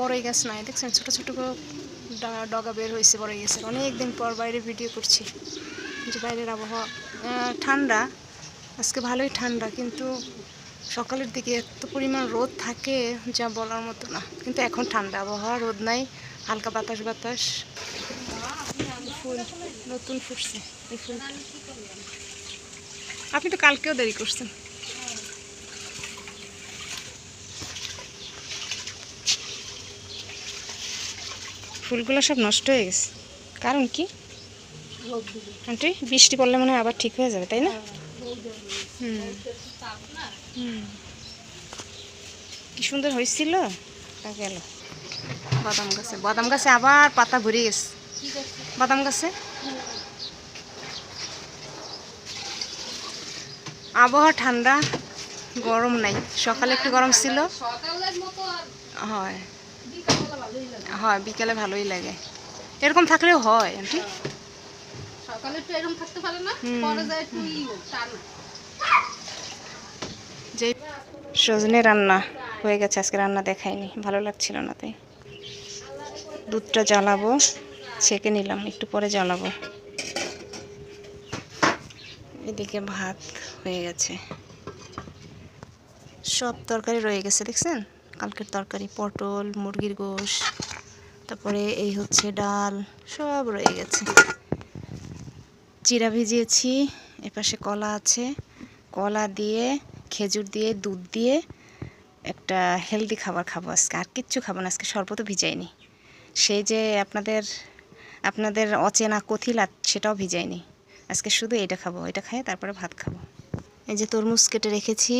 বড়ই গাছ নাই দেখছেন, ছোটো ছোটো ডগা বের হয়েছে বড়ই গাছের অনেক দিন পর বাইরে ভিডিও করছি যে বাইরের আবহাওয়া ঠান্ডা। আজকে ভালোই ঠান্ডা, কিন্তু সকালের দিকে এত পরিমাণ রোদ থাকে যা বলার মতো না। কিন্তু এখন ঠান্ডা আবহাওয়া, রোদ নাই, হালকা বাতাস বাতাস। ফুল নতুন ফুটছে আপনি তো কালকেও দেরি করছেন। ফুলগুলো সব নষ্ট হয়ে গেছে। কারণ কি? আন্টি, বৃষ্টি পড়লে মনে হয় আবার ঠিক হয়ে যাবে, তাই না? হুম। কি সুন্দর হয়েছিল? তা গেল। বাদাম গাছে বাদাম গাছে আবার পাতা ভরে গেছে। বাদাম গাছে? আবহাওয়া ঠান্ডা, গরম নাই। সকালে একটু গরম ছিল। হয়। হয় বিকালে ভালোই লাগে। এরকম থাকলেও হয় আন্টি। সকালে একটু এরকম থাকতে পারে না হুম। পরে যায় একটু টানা। যে সজনে রান্না হয়ে গেছে আজকে রান্না দেখাইনি ভালো লাগছিল না তাই। দুধটা জ্বালাবো ছেঁকে নিলাম একটু পরে জ্বালাবো। এদিকে ভাত হয়ে গেছে। সব তরকারি রয়ে গেছে দেখছেন? কালকের তরকারি পটল মুরগির গোশ। তারপরে এই হচ্ছে ডাল, সব রয়ে গেছে। চিরা ভিজিয়েছি, এপাশে কলা আছে। কলা দিয়ে, খেজুর দিয়ে, দুধ দিয়ে একটা হেলদি খাবার খাব আজকে। আর কিচ্ছু খাব না, আজকে শরবতও ভিজাইনি। সেই যে আপনাদের আপনাদের অচেনা কথিলাত সেটাও ভিজাইনি। আজকে শুধু এটা খাব, এটা খাই তারপরে ভাত খাব। এই যে তরমুজ কেটে রেখেছি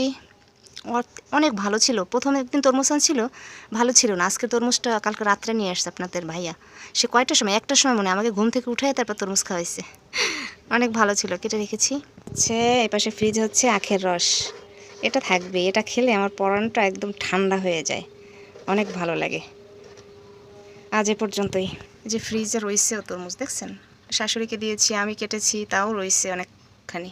অনেক ভালো ছিল। প্রথম একদিন তরমুজ ছিল ভালো ছিল না। আজকে তরমুজটা কালকে রাত্রে নিয়ে আসছে আপনাদের ভাইয়া। সে কয়টার সময়? একটার সময় মনে আমাকে ঘুম থেকে উঠে তারপর তরমুজ খাওয়াইছে। অনেক ভালো ছিল। কেটে রেখেছি। হচ্ছে এপাশে ফ্রিজ হচ্ছে আখের রস। এটা থাকবে। এটা খেলে আমার পরানটা একদম ঠান্ডা হয়ে যায়। অনেক ভালো লাগে। আজ এ পর্যন্তই। যে ফ্রিজে রয়েছেও তরমুজ দেখছেন? শাশুড়িকে দিয়েছি আমি কেটেছি তাও রয়েছে অনেকখানি।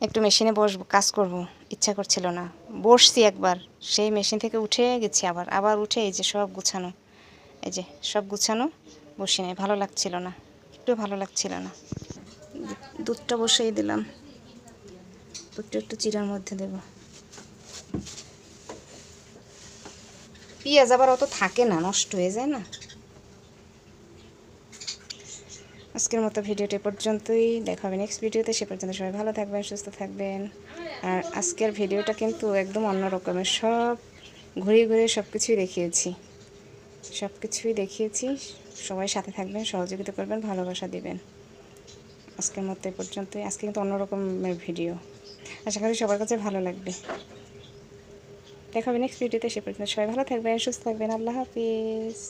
একটু মেশিনে বসবো কাজ করব। ইচ্ছা করছিল না। বসছি একবার। সেই মেশিন থেকে উঠে গেছি আবার। আবার উঠে এই যে সব গুছানো। এই যে সব গুছানো, বসি নাই। ভালো লাগছিল না। একটু ভালো লাগছিল না। দুধটা বসিয়ে দিলাম। দুধটা একটু চিরার মধ্যে দেব। পেঁয়াজ আবার অত থাকে না, নষ্ট হয়ে যায় না। আজকের মতো ভিডিওটি পর্যন্তই। দেখা হবে নেক্সট ভিডিওতে। সে পর্যন্ত সবাই ভালো থাকবেন, সুস্থ থাকবেন। আর আজকের ভিডিওটা কিন্তু একদম অন্য রকমের। সব ঘুরিয়ে ঘুরিয়ে সব কিছুই দেখিয়েছি। সব কিছুই দেখিয়েছি। সবাই সাথে থাকবেন, সহযোগিতা করবেন, ভালোবাসা দিবেন। আজকের মতো এ পর্যন্তই। আজকে কিন্তু অন্য রকমের ভিডিও। আশা করি সবার কাছে ভালো লাগবে। দেখা হবে নেক্সট ভিডিওতে। সে পর্যন্ত সবাই ভালো থাকবেন, সুস্থ থাকবেন। আল্লাহ হাফিজ।